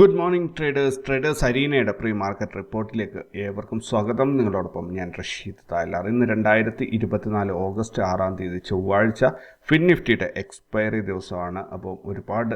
Good morning traders traders അരീനയുടെ pre market റിപ്പോർട്ടിലേക്ക് ഏവർക്കും സ്വാഗതം. നിങ്ങളോടൊപ്പം ഞാൻ റഷീദ് തായ്ലാർ. ഇന്ന് രണ്ടായിരത്തി ഇരുപത്തിനാല് ഓഗസ്റ്റ് ആറാം തീയതി ചൊവ്വാഴ്ച ഫിൻ നിഫ്റ്റിയുടെ എക്സ്പയറി ദിവസമാണ്. അപ്പോൾ ഒരുപാട്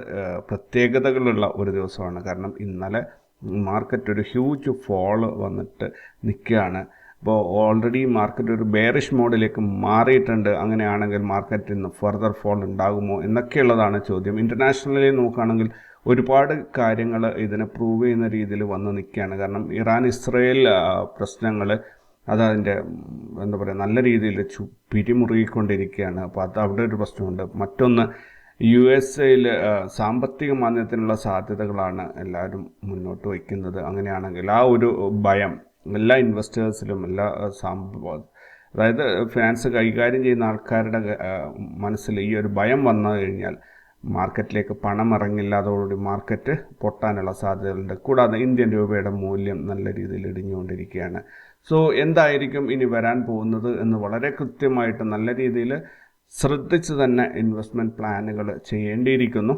പ്രത്യേകതകളുള്ള ഒരു ദിവസമാണ്. കാരണം ഇന്നലെ മാർക്കറ്റ് ഒരു ഹ്യൂജ് ഫോൾ വന്നിട്ട് നിൽക്കുകയാണ്. അപ്പോൾ ഓൾറെഡി മാർക്കറ്റ് ഒരു ബെയറിഷ് മോഡിലേക്ക് മാറിയിട്ടുണ്ട്. അങ്ങനെയാണെങ്കിൽ മാർക്കറ്റിൽ നിന്ന് ഫർദർ ഫോൾ ഉണ്ടാകുമോ എന്നൊക്കെയുള്ളതാണ് ചോദ്യം. ഇന്റർനാഷണലി നോക്കുകയാണെങ്കിൽ ഒരുപാട് കാര്യങ്ങൾ ഇതിനെ പ്രൂവ് ചെയ്യുന്ന രീതിയിൽ വന്ന് നിൽക്കുകയാണ്. കാരണം ഇറാൻ ഇസ്രയേൽ പ്രശ്നങ്ങൾ അതതിന്റെ എന്താ പറയുക നല്ല രീതിയിൽ ചു പിരിമുറുകിക്കൊണ്ടിരിക്കുകയാണ്. അപ്പോൾ അത് അവിടെ ഒരു പ്രശ്നമുണ്ട്. മറ്റൊന്ന് യു എസ് എയിൽ സാമ്പത്തിക മാന്ദ്യത്തിനുള്ള സാധ്യതകളാണ് എല്ലാവരും മുന്നോട്ട് വയ്ക്കുന്നത്. അങ്ങനെയാണെങ്കിൽ ആ ഒരു ഭയം എല്ലാ ഇൻവെസ്റ്റേഴ്സിലും എല്ലാ സാമ്പ അതായത് ഫിനാൻസ് കൈകാര്യം ചെയ്യുന്ന ആൾക്കാരുടെ മനസ്സിൽ ഈ ഒരു ഭയം വന്നു കഴിഞ്ഞാൽ മാർക്കറ്റിലേക്ക് പണം ഇറങ്ങില്ല അതോടുകൂടി മാർക്കറ്റ് പൊട്ടാനുള്ള സാധ്യതകളുണ്ട്. കൂടാതെ ഇന്ത്യൻ രൂപയുടെ മൂല്യം നല്ല രീതിയിൽ ഇടിഞ്ഞുകൊണ്ടിരിക്കുകയാണ്. സോ എന്തായിരിക്കും ഇനി വരാൻ പോകുന്നത് എന്ന് വളരെ കൃത്യമായിട്ട് നല്ല രീതിയിൽ ശ്രദ്ധിച്ച് തന്നെ ഇൻവെസ്റ്റ്മെന്റ് പ്ലാനുകൾ ചെയ്യേണ്ടിയിരിക്കുന്നു.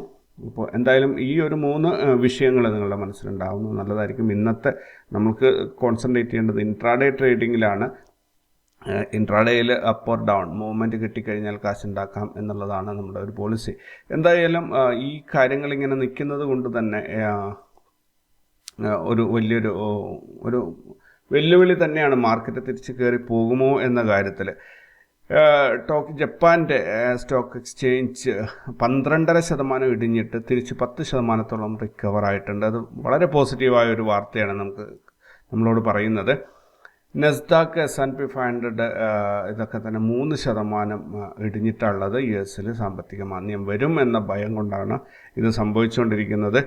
ഇപ്പോൾ എന്തായാലും ഈ ഒരു മൂന്ന് വിഷയങ്ങൾ നിങ്ങളുടെ മനസ്സിലുണ്ടാവുന്നത് നല്ലതായിരിക്കും. ഇന്നത്തെ നമുക്ക് കോൺസെൻട്രേറ്റ് ചെയ്യേണ്ടത് ഇൻട്രാഡേ ട്രേഡിങ്ങിലാണ് ഇൻട്രാഡേയിൽ അപ്പ് ഓർ ഡൗൺ മൂവ്മെന്റ് കിട്ടിക്കഴിഞ്ഞാൽ കാശ് ഉണ്ടാക്കാം എന്നുള്ളതാണ് നമ്മുടെ ഒരു പോളിസി എന്തായാലും ഈ കാര്യങ്ങൾ ഇങ്ങനെ നിൽക്കുന്നത് കൊണ്ട് തന്നെ ഒരു വലിയൊരു ഒരു വെല്ലുവിളി തന്നെയാണ് മാർക്കറ്റ് തിരിച്ച് കയറി പോകുമോ എന്ന കാര്യത്തിൽ ടോക്ക് ജപ്പാന്റെ സ്റ്റോക്ക് എക്സ്ചേഞ്ച് പന്ത്രണ്ടര ശതമാനം ഇടിഞ്ഞിട്ട് തിരിച്ച് പത്ത് ശതമാനത്തോളം റിക്കവർ ആയിട്ടുണ്ട്. അത് വളരെ പോസിറ്റീവായ ഒരു വാർത്തയാണ് നമുക്ക് നമ്മളോട് പറയുന്നത്. Nasdaq S and P five hundred ഇതൊക്കെ തന്നെ മൂന്ന് ശതമാനം ഇടിഞ്ഞിട്ടുള്ളത് യു എസിൽ സാമ്പത്തിക മാന്ദ്യം വരും എന്ന ഭയം കൊണ്ടാണ് ഇത് സംഭവിച്ചുകൊണ്ടിരിക്കുന്നത്.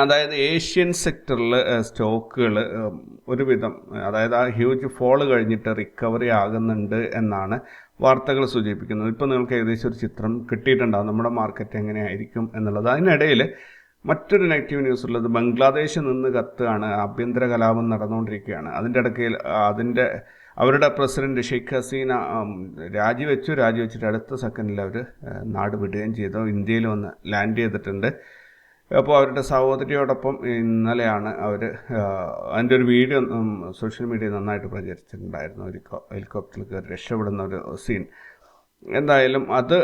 അതായത് ഏഷ്യൻ സെക്ടറിൽ സ്റ്റോക്കുകൾ ഒരുവിധം അതായത് ആ ഹ്യൂജ് ഫോൾ കഴിഞ്ഞിട്ട് റിക്കവറി ആകുന്നുണ്ട് എന്നാണ് വാർത്തകൾ സൂചിപ്പിക്കുന്നത്. ഇപ്പോൾ നിങ്ങൾക്ക് ഏകദേശം ഒരു ചിത്രം കിട്ടിയിട്ടുണ്ടാകും നമ്മുടെ മാർക്കറ്റ് എങ്ങനെയായിരിക്കും എന്നുള്ളത്. അതിനിടയിൽ മറ്റൊരു നെഗറ്റീവ് ന്യൂസ് ഉള്ളത് ബംഗ്ലാദേശിൽ നിന്ന് കത്തുകയാണ് ആഭ്യന്തര കലാപം നടന്നുകൊണ്ടിരിക്കുകയാണ്. അതിന്റെ ഇടയ്ക്ക് അതിന്റെ അവരുടെ പ്രസിഡന്റ് ഷെയ്ഖ് ഹസീന രാജിവെച്ചു. രാജിവെച്ചിട്ട് അടുത്ത സെക്കൻഡിൽ അവർ നാട് വിടുകയും ചെയ്തു. ഇന്ത്യയിൽ വന്ന് ലാൻഡ് ചെയ്തിട്ടുണ്ട്. അപ്പോൾ അവരുടെ സഹോദരിയോടൊപ്പം ഇന്നലെയാണ് അവർ അതിന്റെ ഒരു വീഡിയോ സോഷ്യൽ മീഡിയയിൽ നന്നായിട്ട് പ്രചരിച്ചിട്ടുണ്ടായിരുന്നു. ഒരു ഹെലികോപ്റ്ററിൽ കയറി രക്ഷപ്പെടുന്ന ഒരു സീൻ. എന്തായാലും അത്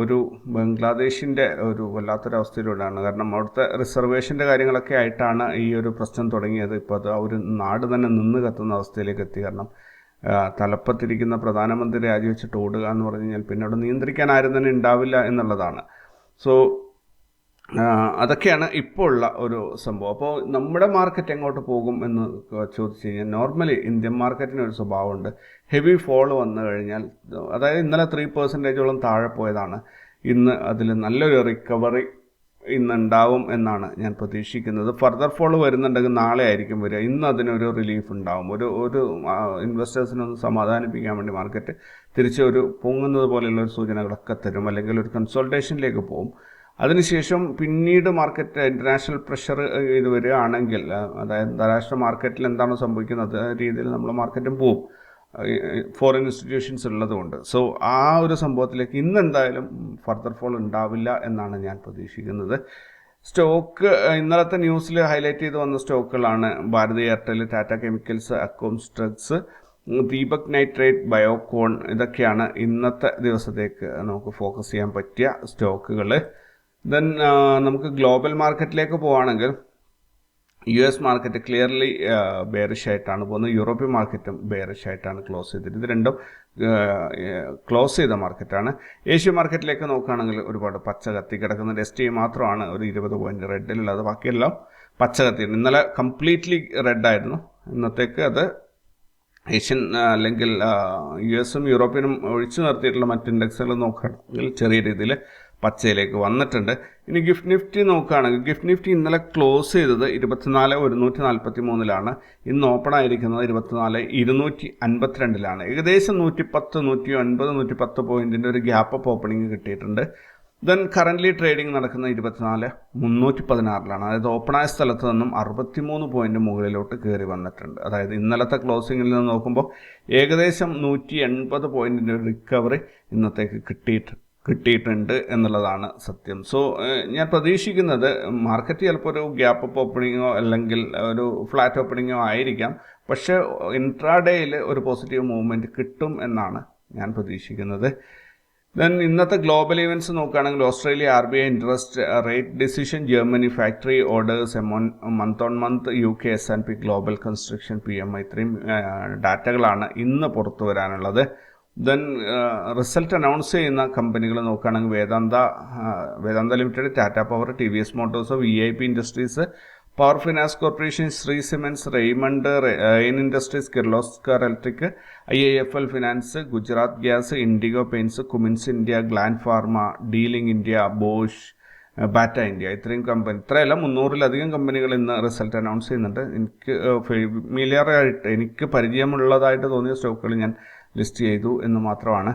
ഒരു ബംഗ്ലാദേശിന്റെ ഒരു വല്ലാത്തൊരവസ്ഥയിലൂടെയാണ്. കാരണം അവിടുത്തെ റിസർവേഷന്റെ കാര്യങ്ങളൊക്കെ ആയിട്ടാണ് ഈ ഒരു പ്രശ്നം തുടങ്ങിയത്. ഇപ്പോൾ അത് ഒരു നാട് തന്നെ നിന്ന് കത്തുന്ന അവസ്ഥയിലേക്ക് എത്തി. കാരണം തലപ്പത്തിരിക്കുന്ന പ്രധാനമന്ത്രി രാജിവെച്ചിട്ട് ഓടുക എന്ന് പറഞ്ഞു കഴിഞ്ഞാൽ പിന്നെ അവിടെ നിയന്ത്രിക്കാൻ ആരും തന്നെ ഉണ്ടാവില്ല എന്നുള്ളതാണ്. സോ അതൊക്കെയാണ് ഇപ്പോൾ ഉള്ള ഒരു സംഭവം. അപ്പോൾ നമ്മുടെ മാർക്കറ്റ് എങ്ങോട്ട് പോകും എന്ന് ചോദിച്ചു കഴിഞ്ഞാൽ നോർമലി ഇന്ത്യൻ മാർക്കറ്റിന് ഒരു സ്വഭാവമുണ്ട്. ഹെവി ഫോൾ വന്നു കഴിഞ്ഞാൽ അതായത് ഇന്നലെ ത്രീ പെർസെന്റേജോളം താഴെ പോയതാണ്. ഇന്ന് അതിൽ നല്ലൊരു റിക്കവറി ഇന്നുണ്ടാവും എന്നാണ് ഞാൻ പ്രതീക്ഷിക്കുന്നത്. ഫർദർ ഫോൾ വരുന്നുണ്ടെങ്കിൽ നാളെ ആയിരിക്കും വരിക. ഇന്ന് അതിനൊരു റിലീഫ് ഉണ്ടാവും. ഒരു ഒരു ഇൻവെസ്റ്റേഴ്സിനൊന്ന് സമാധാനിപ്പിക്കാൻ വേണ്ടി മാർക്കറ്റ് തിരിച്ച് ഒരു പൊങ്ങുന്നത് പോലെയുള്ള ഒരു സൂചനകളൊക്കെ തരും. അല്ലെങ്കിൽ ഒരു കൺസൾട്ടേഷനിലേക്ക് പോകും. അതിനുശേഷം പിന്നീട് മാർക്കറ്റ് ഇന്റർനാഷണൽ പ്രഷർ ഇത് വരികയാണെങ്കിൽ അതായത് അന്താരാഷ്ട്ര മാർക്കറ്റിൽ എന്താണ് സംഭവിക്കുന്നത്? രീതിയിൽ നമ്മൾ മാർക്കറ്റും പോവും. ഫോറിൻ ഇൻസ്റ്റിറ്റ്യൂഷൻസ് ഉള്ളതുകൊണ്ട്. സോ ആ ഒരു സംഭവത്തിലേക്ക് ഇന്ന് എന്തായാലും ഫർദർ ഫോൾ ഉണ്ടാവില്ല എന്നാണ് ഞാൻ പ്രതീക്ഷിക്കുന്നത്. സ്റ്റോക്ക് ഇന്നലത്തെ ന്യൂസിൽ ഹൈലൈറ്റ് ചെയ്ത് വന്ന സ്റ്റോക്കുകളാണ് ഭാരതി എയർടെൽ ടാറ്റ കെമിക്കൽസ് അക്കോം സ്ട്രഗ്സ് ദീപക് നൈട്രേറ്റ് ബയോകോൺ ഇതൊക്കെയാണ് ഇന്നത്തെ ദിവസത്തേക്ക് നമുക്ക് ഫോക്കസ് ചെയ്യാൻ പറ്റിയ സ്റ്റോക്കുകൾ ദെൻ നമുക്ക് ഗ്ലോബൽ മാർക്കറ്റിലേക്ക് പോവുകയാണെങ്കിൽ U S market clearly bearish ആയിട്ടാണ് പോകുന്നത്. യൂറോപ്യൻ മാർക്കറ്റും ബെയറിഷ് ആയിട്ടാണ് ക്ലോസ് ചെയ്തത്. ഇത് രണ്ടും ക്ലോസ് ചെയ്ത മാർക്കറ്റാണ് ഏഷ്യൻ മാർക്കറ്റിലേക്ക് നോക്കുകയാണെങ്കിൽ ഒരുപാട് പച്ച കത്തി കിടക്കുന്ന ടി മാത്രമാണ് ഒരു ഇരുപത് പോയിന്റ് റെഡിലുള്ളത് ബാക്കിയെല്ലാം പച്ച കത്തി ഇന്നലെ കംപ്ലീറ്റ്ലി റെഡായിരുന്നു ഇന്നത്തേക്ക് അത് ഏഷ്യൻ അല്ലെങ്കിൽ യു എസും യൂറോപ്യനും ഒഴിച്ചു നിർത്തിയിട്ടുള്ള മറ്റ് ഇൻഡെക്സുകൾ നോക്കുകയാണെങ്കിൽ ചെറിയ രീതിയിൽ പച്ചയിലേക്ക് വന്നിട്ടുണ്ട്. ഇനി ഗിഫ്റ്റ് നിഫ്റ്റി നോക്കുകയാണെങ്കിൽ ഗിഫ്റ്റ് നിഫ്റ്റി ഇന്നലെ ക്ലോസ് ചെയ്തത് ഇരുപത്തിനാല് ഒരുന്നൂറ്റി നാൽപ്പത്തി മൂന്നിലാണ് ഇന്ന് ഓപ്പൺ ആയിരിക്കുന്നത് ഇരുപത്തിനാല് ഇരുന്നൂറ്റി അൻപത്തിരണ്ടിലാണ് ഏകദേശം നൂറ്റി പത്ത് നൂറ്റി ഒൻപത് നൂറ്റി പത്ത് പോയിന്റിന്റെ ഒരു ഗ്യാപ്പ് അപ്പ് ഓപ്പണിംഗ് കിട്ടിയിട്ടുണ്ട്. ദെൻ കറന്റ്ലി ട്രേഡിംഗ് നടക്കുന്ന ഇരുപത്തിനാല് മുന്നൂറ്റി പതിനാറിലാണ് അതായത് ഓപ്പണായ സ്ഥലത്ത് നിന്നും അറുപത്തിമൂന്ന് പോയിന്റ് മുകളിലോട്ട് കയറി വന്നിട്ടുണ്ട്. അതായത് ഇന്നലത്തെ ക്ലോസിങ്ങിൽ നിന്ന് നോക്കുമ്പോൾ ഏകദേശം നൂറ്റി എൺപത് പോയിന്റിന്റെ റിക്കവറി ഇന്നത്തേക്ക് കിട്ടിയിട്ട് കിട്ടിയിട്ടുണ്ട് എന്നുള്ളതാണ് സത്യം. സോ ഞാൻ പ്രതീക്ഷിക്കുന്നത് മാർക്കറ്റ് ചിലപ്പോൾ ഒരു ഗ്യാപ്പ് അപ്പ് ഓപ്പണിങ്ങോ അല്ലെങ്കിൽ ഒരു ഫ്ലാറ്റ് ഓപ്പണിങ്ങോ ആയിരിക്കാം. പക്ഷേ ഇൻട്രാഡേയിൽ ഒരു പോസിറ്റീവ് മൂവ്മെന്റ് കിട്ടും എന്നാണ് ഞാൻ പ്രതീക്ഷിക്കുന്നത്. ദെൻ ഇന്നത്തെ ഗ്ലോബൽ ഇവന്റ്സ് നോക്കുകയാണെങ്കിൽ Australia R B I interest rate decision Germany factory orders എമോൺ month on month U K S and P global construction P M I ഇത്രയും ഡാറ്റകളാണ് ഇന്ന് പുറത്തു വരാനുള്ളത്. ദെൻ റിസൾട്ട് അനൗൺസ് ചെയ്യുന്ന കമ്പനികൾ നോക്കുകയാണെങ്കിൽ Vedanta Vedanta limited Tata power T V S motors V I P industries power finance corporation Shri Siemens Raymond rain industries Kirloskar electric I I F L finance Gujarat gas Indigo paints Cummins India Gland pharma dealing India Bosch Bata India ഇത്രയും company ഇത്രയല്ല മുന്നൂറിലധികം കമ്പനികൾ ഇന്ന് result announce ചെയ്യുന്നുണ്ട്. എനിക്ക് ഫെമിലിയറായിട്ട് എനിക്ക് പരിചയമുള്ളതായിട്ട് തോന്നിയ സ്റ്റോക്കുകൾ ഞാൻ ലിസ്റ്റ് ചെയ്തു എന്ന് മാത്രമാണ്.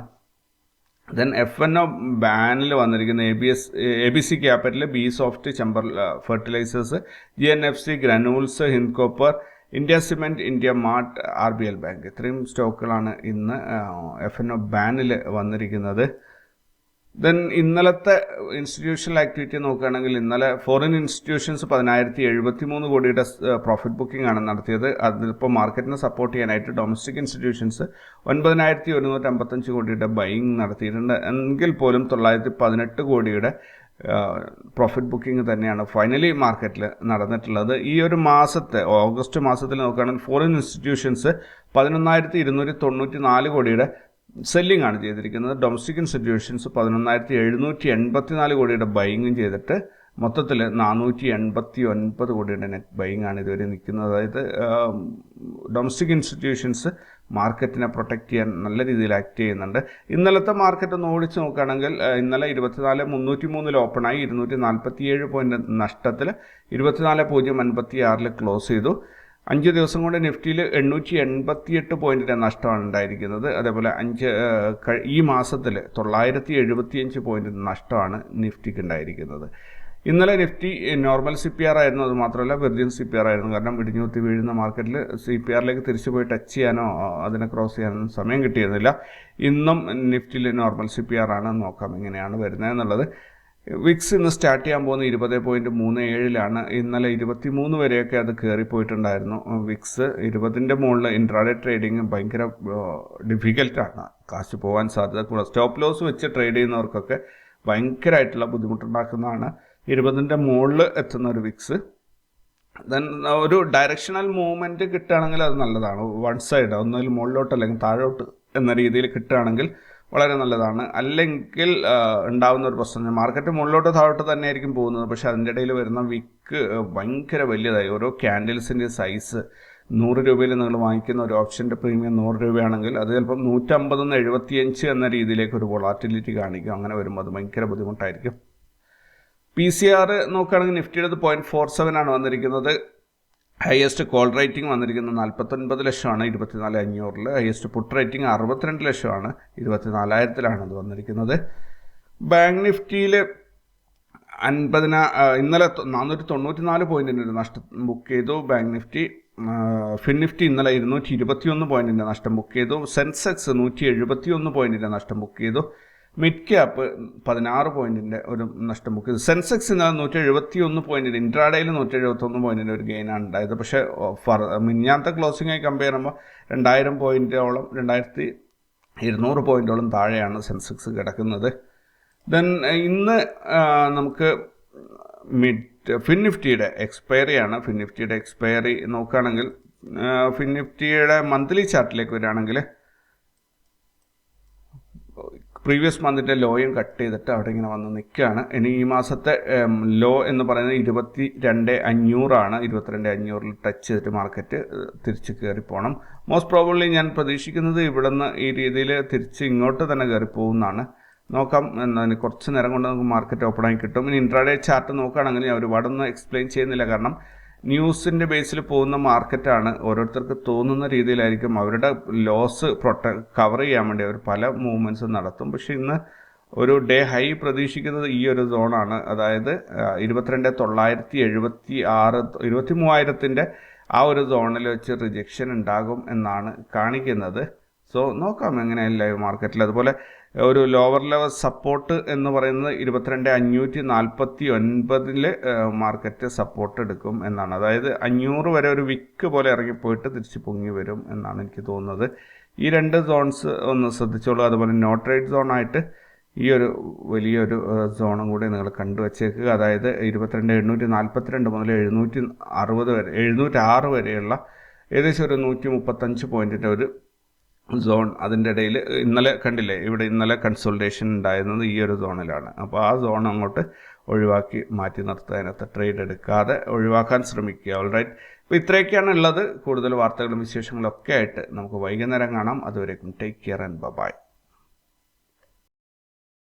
ദെൻ എഫ് എൻ ഒ ബാനിൽ വന്നിരിക്കുന്ന A B S A B C capital B soft Chambal fertilisers G N F C granules Hindcopper copper India cement India mart R B L bank ഇത്രയും സ്റ്റോക്കുകളാണ് ഇന്ന് എഫ് എൻ ഒ ബാനിൽ വന്നിരിക്കുന്നത്. Then ഇന്നലത്തെ institutional activity നോക്കുകയാണെങ്കിൽ ഇന്നലെ foreign institutions പതിനായിരത്തി എഴുപത്തി മൂന്ന് കോടിയുടെ പ്രോഫിറ്റ് ബുക്കിംഗ് ആണ് നടത്തിയത്. അതിപ്പോൾ മാർക്കറ്റിനെ സപ്പോർട്ട് ചെയ്യാനായിട്ട് ഡൊമസ്റ്റിക് ഇൻസ്റ്റിറ്റ്യൂഷൻസ് ഒൻപതിനായിരത്തി ഒരുന്നൂറ്റി അമ്പത്തഞ്ച് കോടിയുടെ ബൈയിങ് നടത്തിയിട്ടുണ്ട്. എങ്കിൽ പോലും തൊള്ളായിരത്തി പതിനെട്ട് കോടിയുടെ പ്രോഫിറ്റ് ബുക്കിംഗ് തന്നെയാണ് ഫൈനലി മാർക്കറ്റിൽ നടന്നിട്ടുള്ളത്. ഈ ഒരു മാസത്തെ ഓഗസ്റ്റ് മാസത്തിൽ നോക്കുകയാണെങ്കിൽ ഫോറിൻ ഇൻസ്റ്റിറ്റ്യൂഷൻസ് പതിനൊന്നായിരത്തി ഇരുന്നൂറ്റി തൊണ്ണൂറ്റി നാല് കോടിയുടെ സെല്ലിംഗ് ആണ് ചെയ്തിരിക്കുന്നത്. ഡൊമസ്റ്റിക് ഇൻസ്റ്റിറ്റ്യൂഷൻസ് പതിനൊന്നായിരത്തി എഴുന്നൂറ്റി എൺപത്തി നാല് കോടിയുടെ ബൈങ്ങും ചെയ്തിട്ട് മൊത്തത്തിൽ നാനൂറ്റി എൺപത്തി ഒൻപത് കോടിയുടെ നെറ്റ് ബൈങ് ആണ് ഇതുവരെ നിൽക്കുന്നത്. അതായത് ഡൊമസ്റ്റിക് ഇൻസ്റ്റിറ്റ്യൂഷൻസ് മാർക്കറ്റിനെ പ്രൊട്ടക്റ്റ് ചെയ്യാൻ നല്ല രീതിയിൽ ആക്ട് ചെയ്യുന്നുണ്ട്. ഇന്നലത്തെ മാർക്കറ്റ് ഒന്ന് ഓടിച്ച് നോക്കുകയാണെങ്കിൽ ഇന്നലെ ഇരുപത്തിനാല് മുന്നൂറ്റി മൂന്നിൽ ഓപ്പണായി ഇരുന്നൂറ്റി നാൽപ്പത്തി ഏഴ് പോയിന്റ് നഷ്ടത്തിൽ ഇരുപത്തിനാല് പൂജ്യം അൻപത്തി ആറിൽ ക്ലോസ് ചെയ്തു. അഞ്ച് ദിവസം കൊണ്ട് നിഫ്റ്റിയിൽ എണ്ണൂറ്റി എൺപത്തിയെട്ട് പോയിന്റിന്റെ നഷ്ടമാണ് ഉണ്ടായിരിക്കുന്നത്. അതേപോലെ അഞ്ച് ഈ മാസത്തിൽ തൊള്ളായിരത്തി എഴുപത്തിയഞ്ച് പോയിന്റിന്റെ നഷ്ടമാണ് നിഫ്റ്റിക്ക് ഉണ്ടായിരിക്കുന്നത്. ഇന്നലെ Nifty normal C P R ആയിരുന്നു. അത് മാത്രമല്ല വെർജിൻ സി പി ആർ ആയിരുന്നു. കാരണം ഇടിഞ്ഞുത്തി വീഴുന്ന മാർക്കറ്റിൽ സി പി ആറിലേക്ക് തിരിച്ചു പോയി ടച്ച് ചെയ്യാനോ അതിനെ ക്രോസ് ചെയ്യാനോ സമയം കിട്ടിയിരുന്നില്ല. ഇന്നും നിഫ്റ്റിയിൽ നോർമൽ സി പി ആർ ആണ് നോക്കാം എങ്ങനെയാണ് വരുന്നത് എന്നുള്ളത്. വിക്സ് ഇന്ന് സ്റ്റാർട്ട് ചെയ്യാൻ പോകുന്ന ഇരുപത് പോയിന്റ് മൂന്ന് ഏഴിലാണ്. ഇന്നലെ ഇരുപത്തി മൂന്ന് വരെയൊക്കെ അത് കയറിപ്പോയിട്ടുണ്ടായിരുന്നു വിക്സ് ഇരുപതിന്റെ മുകളിൽ ഇൻട്രാഡേ ട്രേഡിങ് ഭയങ്കര ഡിഫിക്കൽട്ടാണ് കാശ് പോകാൻ സാധ്യത കൂടുതൽ. സ്റ്റോപ്പ് ലോസ് വെച്ച് ട്രേഡ് ചെയ്യുന്നവർക്കൊക്കെ ഭയങ്കരമായിട്ടുള്ള ബുദ്ധിമുട്ടുണ്ടാക്കുന്നതാണ്. ഇരുപതിന്റെ മുകളിൽ എത്തുന്ന ഒരു വിക്സ്. ദെൻ ഒരു ഡയറക്ഷണൽ മൂവ്മെന്റ് കിട്ടുകയാണെങ്കിൽ അത് നല്ലതാണ്. വൺ സൈഡ് ഒന്നിൽ മുകളിലോട്ട് അല്ലെങ്കിൽ താഴോട്ട് എന്ന രീതിയിൽ കിട്ടുകയാണെങ്കിൽ വളരെ നല്ലതാണ്. അല്ലെങ്കിൽ ഉണ്ടാകുന്ന ഒരു പ്രശ്നം. മാർക്കറ്റ് മുകളിലോട്ട് താഴോട്ട് തന്നെ ആയിരിക്കും പോകുന്നത്. പക്ഷേ അതിന്റെ ഇടയിൽ വരുന്ന വിക്ക് ഭയങ്കര വലിയതായി. ഓരോ ക്യാൻഡിൽസിന്റെ സൈസ് നൂറ് രൂപയിൽ നിങ്ങൾ വാങ്ങിക്കുന്ന ഒരു ഓപ്ഷന്റെ പ്രീമിയം നൂറ് രൂപയാണെങ്കിൽ അത് ചിലപ്പം നൂറ്റമ്പത് നിന്ന് എഴുപത്തിയഞ്ച് എന്ന രീതിയിലേക്ക് ഒരു വൊളാറ്റിലിറ്റി കാണിക്കും. അങ്ങനെ വരുമ്പോൾ അത് ഭയങ്കര ബുദ്ധിമുട്ടായിരിക്കും. പി സി ആർ നോക്കുകയാണെങ്കിൽ നിഫ്റ്റിയുടെ പോയിന്റ് ഫോർ സെവൻ ആണ് വന്നിരിക്കുന്നത്. ഹയസ്റ്റ് കോൾ റേറ്റിംഗ് വന്നിരിക്കുന്നത് നാൽപ്പത്തൊൻപത് ലക്ഷമാണ് ഇരുപത്തിനാല് അഞ്ഞൂറിൽ ഹയസ്റ്റ് പുട്ട് റേറ്റിംഗ് അറുപത്തിരണ്ട് ലക്ഷമാണ് ഇരുപത്തിനാലായിരത്തിലാണ് അത് വന്നിരിക്കുന്നത്. ബാങ്ക് നിഫ്റ്റിയിൽ അൻപതിന ഇന്നലെ നാനൂറ്റി തൊണ്ണൂറ്റി നാല് പോയിന്റിന്റെ ഒരു നഷ്ടം ബുക്ക് ചെയ്തു. ബാങ്ക് നിഫ്റ്റി ഫിൻ നിഫ്റ്റി ഇന്നലെ ഇരുന്നൂറ്റി ഇരുപത്തിയൊന്ന് പോയിന്റിന്റെ നഷ്ടം ബുക്ക് ചെയ്തു. സെൻസെക്സ് നൂറ്റി എഴുപത്തി ഒന്ന് പോയിന്റിന്റെ നഷ്ടം ബുക്ക് ചെയ്തു. മിഡ് ക്യാപ്പ് പതിനാറ് പോയിന്റിന്റെ ഒരു നഷ്ടം ബുക്ക് ചെയ്തു സെൻസെക്സ് ഇന്നലെ നൂറ്റി എഴുപത്തി ഒന്ന് പോയിന്റിന് ഇൻട്രാഡയിൽ നൂറ്റി എഴുപത്തി ഒന്ന് പോയിന്റിന്റെ ഒരു ഗെയിനാണ് ഉണ്ടായത്. പക്ഷേ ഫർ മിഞ്ഞാത്ത ക്ലോസിംഗ് ആയി കമ്പയർ ചെയ്യുമ്പോൾ രണ്ടായിരം പോയിന്റോളം രണ്ടായിരത്തി ഇരുന്നൂറ് പോയിന്റോളം താഴെയാണ് സെൻസെക്സ് കിടക്കുന്നത്. ദെൻ ഇന്ന് നമുക്ക് മിഡ് ഫിൻ നിഫ്റ്റിയുടെ എക്സ്പയറിയാണ് ഫിൻ നിഫ്റ്റിയുടെ എക്സ്പയറി നോക്കുകയാണെങ്കിൽ ഫിൻ നിഫ്റ്റിയുടെ മന്ത്ലി ചാർട്ടിലേക്ക് വരികയാണെങ്കിൽ പ്രീവിയസ് മന്തിന്റെ ലോയും കട്ട് ചെയ്തിട്ട് അവിടെ ഇങ്ങനെ വന്ന് നിൽക്കുകയാണ് ഇനി ഈ മാസത്തെ ലോ എന്ന് പറയുന്നത് ഇരുപത്തി രണ്ട് അഞ്ഞൂറാണ്. ഇരുപത്തിരണ്ട് അഞ്ഞൂറിൽ ടച്ച് ചെയ്തിട്ട് മാർക്കറ്റ് തിരിച്ച് കയറി പോകണം മോസ്റ്റ് പ്രോബബ്ലി ഞാൻ പ്രതീക്ഷിക്കുന്നത് ഇവിടുന്ന് ഈ രീതിയിൽ തിരിച്ച് ഇങ്ങോട്ട് തന്നെ കയറി പോകുന്നതാണ്. നോക്കാം എന്നതിന് കുറച്ച് നേരം കൊണ്ട് നമുക്ക് മാർക്കറ്റ് ഓപ്പൺ ആയി കിട്ടും. ഇനി ഇൻട്രാഡേ ചാർട്ട് നോക്കുകയാണെങ്കിൽ ഞാൻ ഒരുപാടൊന്നും എക്സ്പ്ലെയിൻ ചെയ്യുന്നില്ല. കാരണം ന്യൂസിന്റെ ബേസിൽ പോകുന്ന മാർക്കറ്റാണ് ഓരോരുത്തർക്ക് തോന്നുന്ന രീതിയിലായിരിക്കും അവരുടെ ലോസ് പ്രൊട്ട കവർ ചെയ്യാൻ വേണ്ടി അവർ പല മൂവ്മെന്റ്സും നടത്തും. പക്ഷേ ഇന്ന് ഒരു ഡേ ഹൈ പ്രതീക്ഷിക്കുന്നത് ഈ ഒരു സോണാണ്. അതായത് ഇരുപത്തിരണ്ട് തൊള്ളായിരത്തി എഴുപത്തി ആറ് ഇരുപത്തി മൂവായിരത്തിന്റെ ആ ഒരു സോണിൽ വെച്ച് റിജക്ഷൻ ഉണ്ടാകും എന്നാണ് കാണിക്കുന്നത്. സോ നോക്കാം എങ്ങനെയാണ് ലൈവ് മാർക്കറ്റിൽ അതുപോലെ ഒരു ലോവർ ലെവൽ സപ്പോർട്ട് എന്ന് പറയുന്നത് ഇരുപത്തിരണ്ട് അഞ്ഞൂറ്റി നാൽപ്പത്തി ഒൻപതിൽ മാർക്കറ്റ് സപ്പോർട്ട് എടുക്കും എന്നാണ്. അതായത് അഞ്ഞൂറ് വരെ ഒരു വിക്ക് പോലെ ഇറങ്ങിപ്പോയിട്ട് തിരിച്ച് പൊങ്ങി വരും എന്നാണ് എനിക്ക് തോന്നുന്നത്. ഈ രണ്ട് സോൺസ് ഒന്ന് ശ്രദ്ധിച്ചോളൂ. അതുപോലെ നോ ട്രേഡ് സോണായിട്ട് ഈ ഒരു വലിയൊരു സോണും കൂടി നിങ്ങൾ കണ്ടുവച്ചേക്കുക അതായത് ഇരുപത്തിരണ്ട് എണ്ണൂറ്റി നാൽപ്പത്തിരണ്ട് മുതൽ എഴുന്നൂറ്റി അറുപത് വരെ എഴുന്നൂറ്റി ആറ് വരെയുള്ള ഏകദേശം ഒരു നൂറ്റി മുപ്പത്തഞ്ച് പോയിന്റിന്റെ ഒരു സോൺ അതിന്റെ ഇടയിൽ ഇന്നലെ കണ്ടില്ലേ ഇവിടെ ഇന്നലെ കൺസൾട്ടേഷൻ ഉണ്ടായിരുന്നത് ഈ ഒരു സോണിലാണ് അപ്പോൾ ആ സോൺ അങ്ങോട്ട് ഒഴിവാക്കി മാറ്റി നിർത്തുക. ട്രേഡ് എടുക്കാതെ ഒഴിവാക്കാൻ ശ്രമിക്കുക. ഓൾറൈറ്റ് അപ്പോൾ ഇത്രയൊക്കെയാണ് ഉള്ളത്. കൂടുതൽ വാർത്തകളും വിശേഷങ്ങളും ഒക്കെ ആയിട്ട് നമുക്ക് വൈകുന്നേരം കാണാം. അതുവരേക്കും ടേക്ക് കെയർ ആൻഡ് ബൈ